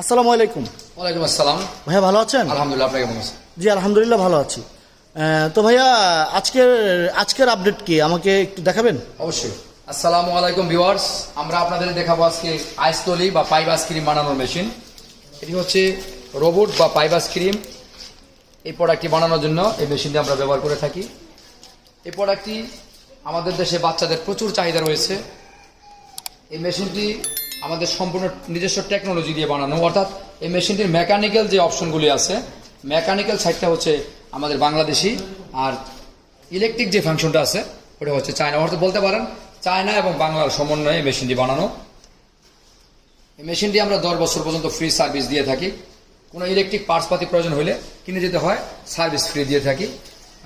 আসসালামু আলাইকুম। ওয়ালাইকুম আসসালাম। ভাইয়া ভালো আছেন? আলহামদুলিল্লাহ আপনাকে কেমন আছেন? জি আলহামদুলিল্লাহ ভালো আছি। তো ভাইয়া আজকের আজকের আপডেট কি? আমাকে একটু দেখাবেন? অবশ্যই। আসসালামু আলাইকুম ভিউয়ার্স আমরা আপনাদের দেখাবো আজকে আইসতলি বা পাইপ আইসক্রিম বানানোর মেশিন এটি হচ্ছে রোবট বা পাইপ আইসক্রিম এই প্রোডাক্টটি বানানোর জন্য এই মেশিনটি আমরা ব্যবহার করে থাকি। এই প্রোডাক্টটি আমাদের দেশে বাচ্চাদের প্রচুর চাহিদা রয়েছে। এই মেশিনটি আমাদের সম্পূর্ণ নিজস্ব টেকনোলজি দিয়ে বানানো। অর্থাৎ এই মেশিনটির মেকানিক্যাল যে অপশনগুলি আছে মেকানিক্যাল সাইডটা হচ্ছে আমাদের বাংলাদেশি আর ইলেকট্রিক যে ফাংশনটা আছে, ওটা হচ্ছে চায়না অর্থাৎ বলতে পারেন চায়না এবং বাংলার সমন্বয়ে মেশিনটি বানানো। এই মেশিনটি আমরা দশ বছর পর্যন্ত ফ্রি সার্ভিস দিয়ে থাকি। কোনো ইলেকট্রিক পার্টসপাতি প্রয়োজন হলে কিনে যেতে হয় সার্ভিস ফ্রি দিয়ে থাকি।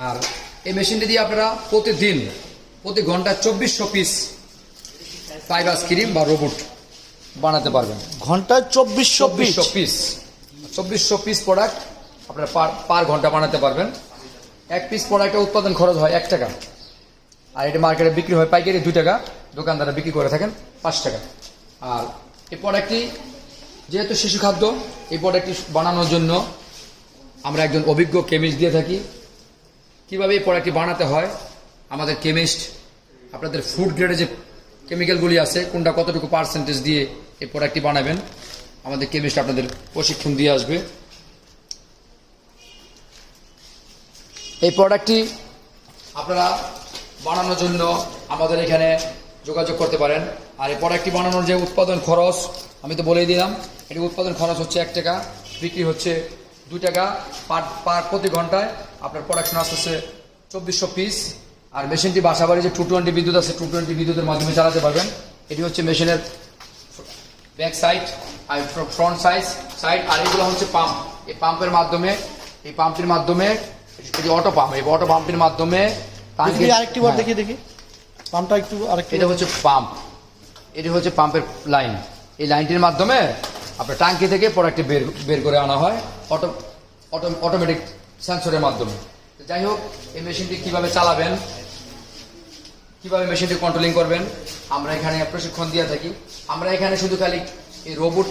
আর এই মেশিনটি দিয়ে আপনারা প্রতিদিন, প্রতি ঘন্টায় চব্বিশশো পিস পাইপ আইসক্রিম বা রোবট বানাতে পারবেন। ঘন্টায় চব্বিশশো চব্বিশশো পিস চব্বিশশো পিস প্রোডাক্ট আপনারা পার পার ঘণ্টা বানাতে পারবেন। এক পিস প্রোডাক্টের উৎপাদন খরচ হয় এক টাকা। আর এটা মার্কেটে বিক্রি হয় পাইকারি দুই টাকা দোকানদাররা বিক্রি করে থাকেন পাঁচ টাকা। আর এই প্রোডাক্টটি যেহেতু শিশু খাদ্য এই প্রোডাক্টটি বানানোর জন্য আমরা একজন অভিজ্ঞ কেমিস্ট দিয়ে থাকি। কীভাবে এই প্রোডাক্টটি বানাতে হয়? আমাদের কেমিস্ট আপনাদের ফুড গ্রেডে যে কেমিক্যালগুলি আছে কোনটা কতটুকু পার্সেন্টেজ দিয়ে এই প্রোডাক্টটি বানাবেন। আমাদের কেমিস্ট আপনাদের প্রশিক্ষণ দিয়ে আসবে। এই প্রোডাক্টটি আপনারা বানানোর জন্য আমাদের এখানে যোগাযোগ করতে পারেন। আর এই প্রোডাক্টটি বানানোর যে উৎপাদন খরচ, আমি তো বলেই দিলাম, এটি উৎপাদন খরচ হচ্ছে এক টাকা, বিক্রি হচ্ছে দুই টাকা পার পার প্রতি ঘন্টায়। আপনার প্রোডাকশন আসতেছে চব্বিশশো পিস আর মেশিনটি বাসাবাড়ি যে টু টোয়েন্টি বিদ্যুৎ আছে টু টোয়েন্টি বিদ্যুতের মাধ্যমে চালাতে পারবেন। এটি হচ্ছে মেশিনের ব্যাক সাইড আর ফ্রন্ট সাইজ সাইড আর এগুলো হচ্ছে পাম্প এই পাম্পের মাধ্যমে এই পাম্পটির মাধ্যমে এটি অটো পাম্প এই অটো পাম্পটির মাধ্যমে আরেকটি বার হ্যাঁ, দেখি। দেখি পাম্পটা একটু আরেকটি এটা হচ্ছে পাম্প এটি হচ্ছে পাম্পের লাইন এই লাইনটির মাধ্যমে আপনার টাঙ্কি থেকে প্রোডাক্টটি বের বের করে আনা হয় অটো অটো অটোমেটিক সেন্সরের মাধ্যমে। তো যাই হোক এই মেশিনটি কীভাবে চালাবেন? কীভাবে মেশিনটি কন্ট্রোলিং করবেন? আমরা এখানে প্রশিক্ষণ দিয়ে থাকি। আমরা এখানে শুধু খালি এই রোবট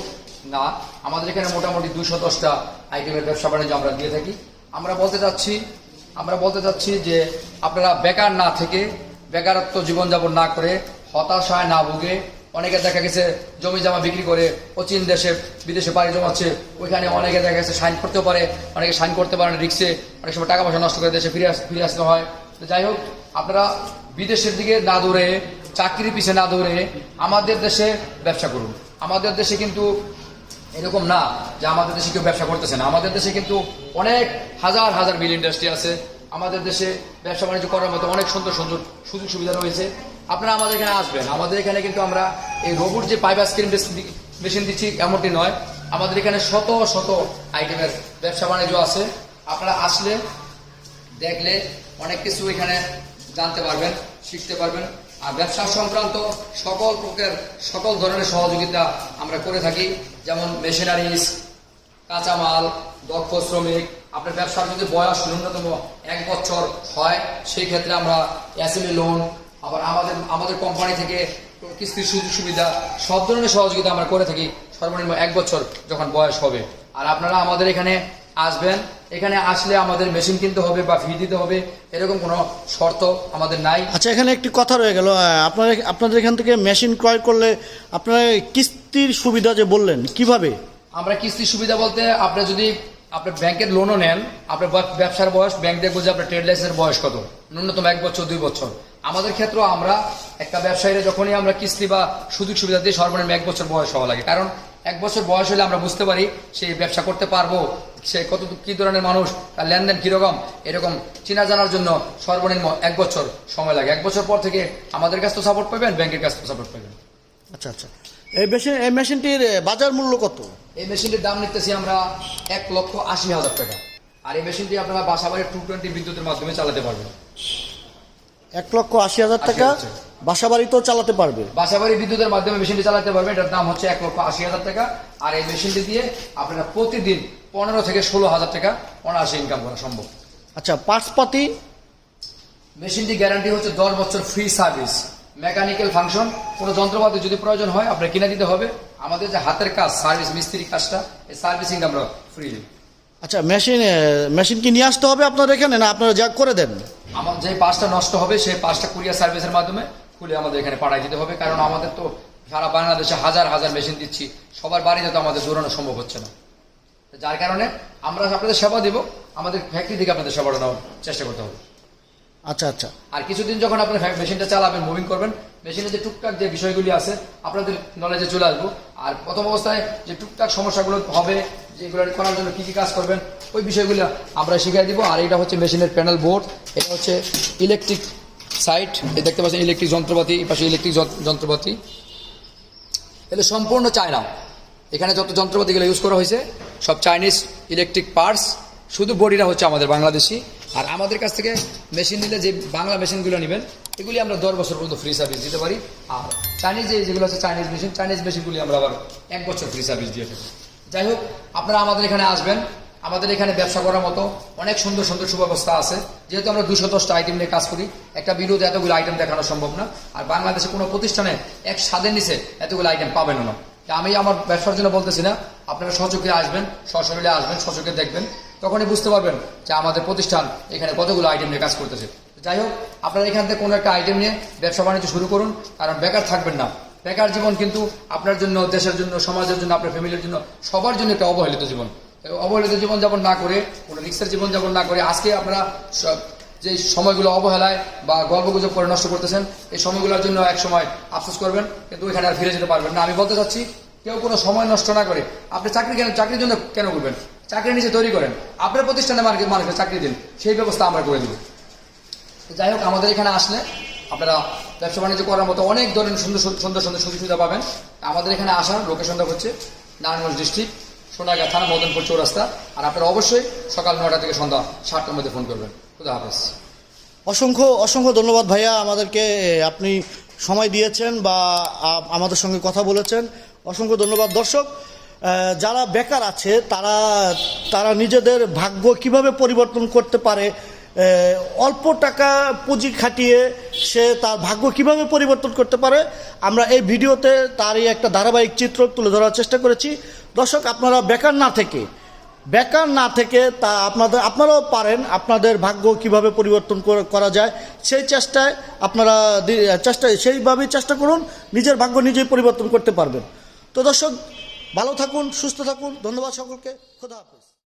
না, আমাদের এখানে মোটামুটি দুশো দশটা আইটেমের ব্যবসা বাণিজ্য আমরা দিয়ে থাকি। আমরা বলতে চাচ্ছি, আমরা বলতে চাচ্ছি যে আপনারা বেকার না থেকে বেকারত্ব জীবনযাপন না করে, হতাশায় না ভুগে, অনেকে দেখা গেছে জমি জামা বিক্রি করে অচিন দেশে, বিদেশে পাড়ি জমাচ্ছে, ওইখানে অনেকে দেখা গেছে সাইন করতেও পারে, অনেকে সাইন করতে পারে রিক্সে অনেক সময় টাকা পয়সা নষ্ট করে দেশে ফিরে ফিরে আসতে হয়। তো যাই হোক, আপনারা বিদেশের দিকে না দৌড়ে, চাকরির পিছে না দৌড়ে আমাদের দেশে ব্যবসা করুন। আমাদের দেশে কিন্তু এরকম না যে আমাদের দেশে কেউ ব্যবসা করতেছে না। আমাদের দেশে কিন্তু অনেক হাজার হাজার মিল ইন্ডাস্ট্রি আছে। আমাদের দেশে ব্যবসা বাণিজ্য করার মতো অনেক সুন্দর সুন্দর সুযোগ সুবিধা রয়েছে। আপনারা আমাদের এখানে আসবেন। আমাদের এখানে কিন্তু আমরা এই রোবট যে পাইপ আইসক্রিম মেশিন দিচ্ছি, এমনটি নয়। আমাদের এখানে শত শত আইটেমের ব্যবসা বাণিজ্য আছে। আপনারা আসলে দেখলে অনেক কিছু এখানে জানতে পারবেন, শিখতে পারবেন। আর ব্যবসা সংক্রান্ত সকল প্রকার, সকল ধরনের সহযোগিতা আমরা করে থাকি। যেমন মেশিনারিজ, কাঁচামাল, দক্ষ শ্রমিক। আপনার ব্যবসার যদি বয়স ন্যূনতম এক বছর হয়, সেই ক্ষেত্রে আমরা অ্যাসেম্বলি লোন আবার আমাদের আমাদের কোম্পানি থেকে কিস্তির সুযোগ সুবিধা, সব ধরনের সহযোগিতা আমরা করে থাকি। সর্বনিম্ন এক বছর যখন বয়স হবে। আর আপনারা আমাদের এখানে আসবেন এখানে আসলে আমাদের মেশিন কিনতে হবে বা ফি দিতে হবে এরকম কোনো শর্ত আমাদের নাই। আচ্ছা এখানে একটি কথা রয়ে গেল আপনারা আপনাদের এখান থেকে মেশিন ক্রয় করলে আপনারা কিস্তির সুবিধা যে বললেন কীভাবে? আমরা কিস্তির সুবিধা বলতে আপনি যদি আপনার ব্যাংকের লোনও নেন আপনার ব্যবসার বয়স ব্যাংক দেখব যে আপনার ট্রেড লাইসেন্সের বয়স কত ন্যূনতম এক বছর দুই বছর। আমাদের ক্ষেত্রে আমরা একটা ব্যবসায়ীরা যখনই আমরা কিস্তি বা সুযোগ সুবিধা দিয়ে সর্বনিম্ন এক বছর বয়স হওয়া লাগে। কারণ এক বছর বয়স হলে আমরা বুঝতে পারি সে ব্যবসা করতে পারব সে কত কি ধরনের মানুষ তার লেনদেন কীরকম এরকম চেনা জানার জন্য সর্বনিম্ন এক বছর সময় লাগে। এক বছর পর থেকে আমাদের কাছ তো সাপোর্ট পাবেন ব্যাংকের কাছ তো সাপোর্ট পাবেন। আচ্ছা আচ্ছা। এই মেশিন এই মেশিনটির বাজার মূল্য কত? এই মেশিনটির দাম নিতেছি আমরা এক লক্ষ আশি হাজার টাকা। আর এই মেশিনটি আপনারা বাসাবাড়ি টু টোয়েন্টি বিদ্যুতের মাধ্যমে চালাতে পারবেন। এক লক্ষ আশি হাজার টাকা। বাসা বাড়িতেও চালাতে পারবে? বাসাবাড়ি বিদ্যুতের মাধ্যমে মেশিনটি চালাতে পারবেন এটার দাম হচ্ছে এক লক্ষ আশি হাজার টাকা। আর এই মেশিনটি দিয়ে আপনারা প্রতিদিন পনেরো থেকে ষোলো হাজার টাকা অনায়াসে ইনকাম করা সম্ভব। আচ্ছা পার্টসপাতি মেশিনটি গ্যারান্টি হচ্ছে দশ বছর ফ্রি সার্ভিস মেকানিক্যাল ফাংশন কোনো যন্ত্রপাতি যদি প্রয়োজন হয় আপনার কিনে দিতে হবে। আমাদের যে হাতের কাজ সার্ভিস মিস্ত্রি কাজটা এই সার্ভিসিংটা আমরা ফ্রি দিই আচ্ছা মেশিন মেশিন কি নিয়ে আসতে হবে আপনার এখানে না আপনারা যা করে দেন? আমার যে পাসটা নষ্ট হবে সেই পাসটা কুরিয়ার সার্ভিসের মাধ্যমে খুলে আমাদের এখানে পাঠিয়ে দিতে হবে। কারণ আমাদের তো সারা বাংলাদেশে হাজার হাজার মেশিন দিচ্ছি। সবার বাড়িতে তো আমাদের দৌড়ানো সম্ভব হচ্ছে না। যার কারণে আমরা আপনাদের সেবা দেব আমাদের ফ্যাক্টরি থেকে আপনাদের সেবাটা নেওয়ার চেষ্টা করতে হবে। আচ্ছা আচ্ছা। আর কিছুদিন যখন আপনার ফ্যা- মেশিনটা চালাবেন মুভিং করবেন মেশিনে যে টুকটাক যে বিষয়গুলি আছে আপনাদের নলেজে চলে আসব। আর প্রথম অবস্থায় যে টুকটাক সমস্যাগুলো হবে যেগুলো করার জন্য কী কী কাজ করবেন ওই বিষয়গুলো আমরা শিখিয়ে দিব। আর এটা হচ্ছে মেশিনের প্যানেল বোর্ড এটা হচ্ছে ইলেকট্রিক সাইট এই দেখতে পাচ্ছেন ইলেকট্রিক যন্ত্রপাতি এই পাশে ইলেকট্রিক যন্ত্রপাতি। এটা সম্পূর্ণ চায়না। এখানে যত যন্ত্রপাতিগুলো ইউজ করা হয়েছে, সব চাইনিজ ইলেকট্রিক পার্টস শুধু বডিটা হচ্ছে আমাদের বাংলাদেশি। আর আমাদের কাছ থেকে মেশিন নিলে যে বাংলা মেশিনগুলো নেবেন, এগুলি আমরা দশ বছর পর্যন্ত ফ্রি সার্ভিস দিতে পারি। আর চাইনিজ যেগুলো আছে চাইনিজ মেশিন চাইনিজ মেশিনগুলি আমরা আবার এক বছর ফ্রি সার্ভিস দিয়ে থাকি। যাই হোক, আপনারা আমাদের এখানে আসবেন। আমাদের এখানে ব্যবসা করার মতো অনেক সুন্দর সুন্দর সুব্যবস্থা আছে। যেহেতু আমরা দুশো দশটা আইটেম নিয়ে কাজ করি, একটা ভিডিওতে এতগুলো আইটেম দেখানো সম্ভব না। আর বাংলাদেশে কোনো প্রতিষ্ঠানে এক স্বাদের নিচে এতগুলো আইটেম পাবেন না। আমি আমার ব্যবসার জন্য বলতেছি না, আপনারা সচকে আসবেন সশরীরে আসবেন সচকে দেখবেন, তখনই বুঝতে পারবেন যে আমাদের প্রতিষ্ঠান এখানে কতগুলো আইটেম নিয়ে কাজ করতেছে। যাই হোক, আপনারা এখান থেকে কোনো একটা আইটেম নিয়ে ব্যবসা বাণিজ্য শুরু করুন, কারণ বেকার থাকবেন না। বেকার জীবন কিন্তু আপনার জন্য, দেশের জন্য, সমাজের জন্য, আপনার ফ্যামিলির জন্য সবার জন্য একটা অবহেলিত জীবন। অবহেলিত জীবন যাপন না করে, কোনো রিক্সের জীবন যাপন না করে, আজকে আপনারা যে সময়গুলো অবহেলায় বা গল্পগুজব করে নষ্ট করতেছেন, এই সময়গুলোর জন্য এক সময় আফসোস করবেন, কিন্তু ওইখানে আর ফিরে যেতে পারবেন না। আমি বলতে চাচ্ছি, কেউ কোনো সময় নষ্ট না করে আপনি চাকরি কেন চাকরির জন্য কেন করবেন? চাকরি নিজে তৈরি করেন। আপনার প্রতিষ্ঠানে মানুষকে চাকরি দিন। সেই ব্যবস্থা আমরা করে দেবো। যাই হোক, আমাদের এখানে আসলে আপনারা ব্যবসা বাণিজ্য করার মতো অনেক ধরনের সুন্দর সুন্দর সুন্দর সুযোগ সুবিধা পাবেন। আমাদের এখানে আসার লোকেশনটা হচ্ছে নারায়ণগঞ্জ ডিস্ট্রিক্ট সোনাগাঁ থানা মদনপুর চৌরাস্তা। আর আপনারা অবশ্যই সকাল নটা থেকে সন্ধ্যা সাতটার মধ্যে ফোন করবেন। খুদা হাফেজ। অসংখ্য অসংখ্য ধন্যবাদ ভাইয়া। আমাদেরকে আপনি সময় দিয়েছেন বা আমাদের সঙ্গে কথা বলেছেন। অসংখ্য ধন্যবাদ। দর্শক যারা বেকার আছে, তারা তারা নিজেদের ভাগ্য কীভাবে পরিবর্তন করতে পারে অল্প টাকা পুঁজি খাটিয়ে সে তার ভাগ্য কীভাবে পরিবর্তন করতে পারে, আমরা এই ভিডিওতে তারই একটা ধারাবাহিক চিত্র তুলে ধরার চেষ্টা করেছি। দর্শক, আপনারা বেকার না থেকে, বেকার না থেকে তা আপনাদের, আপনারাও পারেন আপনাদের ভাগ্য কীভাবে পরিবর্তন কর- যায়, সেই চেষ্টায় আপনারা চেষ্টা সেইভাবেই চেষ্টা করুন, নিজের ভাগ্য নিজেই পরিবর্তন করতে পারবেন। তো দর্শক, ভালো থাকুন, সুস্থ থাকুন, ধন্যবাদ সকলকে, খোদা হাফেজ।